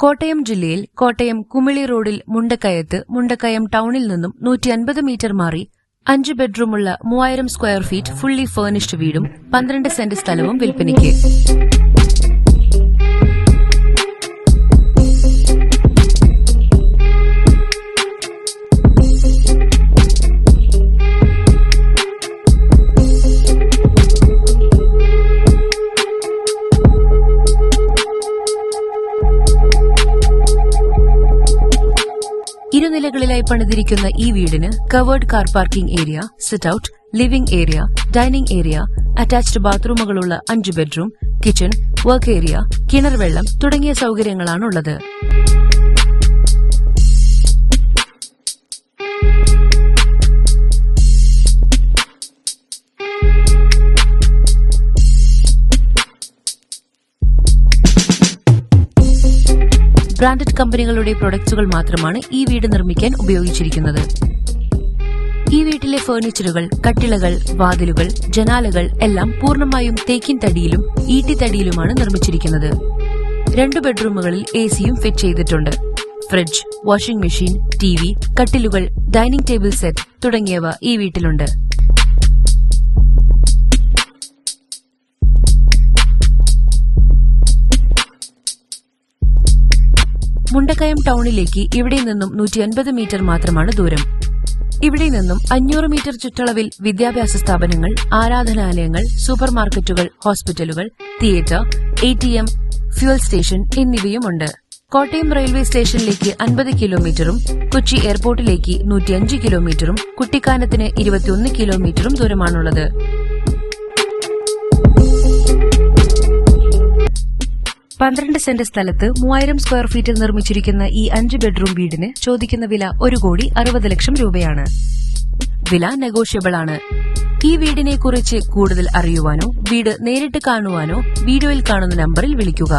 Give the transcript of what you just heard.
കോട്ടയം ജില്ലയിൽ കോട്ടയം കുമിളി റോഡിൽ മുണ്ടക്കയത്ത് മുണ്ടക്കയം ടൌണിൽ നിന്നും നൂറ്റി അൻപത് മീറ്റർ മാറി അഞ്ച് ബെഡ്റൂമുള്ള മൂവായിരം സ്ക്വയർ ഫീറ്റ് ഫുള്ളി ഫേർണിഷ്ഡ് വീടും പന്ത്രണ്ട് സെന്റ് സ്ഥലവും വിൽപ്പനയ്ക്ക്. ഇരുനിലകളിലായി പണിതിരിക്കുന്ന ഈ വീടിന് covered car parking area sit out living area dining area attached ബാത്റൂമുകളുള്ള അഞ്ച് ബെഡ്റൂം കിച്ചൺ വർക്ക് ഏരിയ കിണർ വെള്ളം തുടങ്ങിയ സൗകര്യങ്ങളാണുള്ളത്. ബ്രാൻഡഡ് കമ്പനികളുടെ പ്രൊഡക്ട്സുകൾ മാത്രമാണ് ഈ വീട് നിർമ്മിക്കാൻ ഉപയോഗിച്ചിരിക്കുന്നത്. ഈ വീട്ടിലെ ഫേർണിച്ചറുകൾ കട്ടിളകൾ വാതിലുകൾ ജനാലകൾ എല്ലാം പൂർണമായും തേക്കിൻ തടിയിലും ഈട്ടി തടിയിലുമാണ് നിർമ്മിച്ചിരിക്കുന്നത്. രണ്ട് ബെഡ്റൂമുകളിൽ എ സിയും ഫിറ്റ് ചെയ്തിട്ടുണ്ട്. ഫ്രിഡ്ജ് വാഷിംഗ് മെഷീൻ ടി കട്ടിലുകൾ ഡൈനിങ് ടേബിൾ സെറ്റ് തുടങ്ങിയവ ഈ വീട്ടിലുണ്ട്. മുണ്ടക്കയം ടൗണിലേക്ക് ഇവിടെ നിന്നും നൂറ്റി മീറ്റർ മാത്രമാണ് ദൂരം. ഇവിടെ നിന്നും അഞ്ഞൂറ് മീറ്റർ ചുറ്റളവിൽ വിദ്യാഭ്യാസ സ്ഥാപനങ്ങൾ ആരാധനാലയങ്ങൾ സൂപ്പർ മാർക്കറ്റുകൾ ഹോസ്പിറ്റലുകൾ theatre A T M fuel station എന്നിവയുമുണ്ട്. Kottayam railway സ്റ്റേഷനിലേക്ക് അൻപത് കിലോമീറ്ററും കൊച്ചി എയർപോർട്ടിലേക്ക് നൂറ്റിയഞ്ച് കിലോമീറ്ററും കുട്ടിക്കാനത്തിന് ഇരുപത്തിയൊന്ന് കിലോമീറ്ററും ദൂരമാണുള്ളത്. പന്ത്രണ്ട് സെന്റ് സ്ഥലത്ത് മൂവായിരം സ്ക്വയർ ഫീറ്റിൽ നിർമ്മിച്ചിരിക്കുന്ന ഈ അഞ്ച് ബെഡ്റൂം വീടിന് ചോദിക്കുന്ന വില ഒരു കോടി അറുപത് ലക്ഷം രൂപയാണ്. വില നെഗോഷ്യബിൾ ആണ്. ഈ വീടിനെ കുറിച്ച് കൂടുതൽ അറിയുവാനോ വീട് നേരിട്ട് കാണുവാനോ വീഡിയോയിൽ കാണുന്ന നമ്പറിൽ വിളിക്കുക.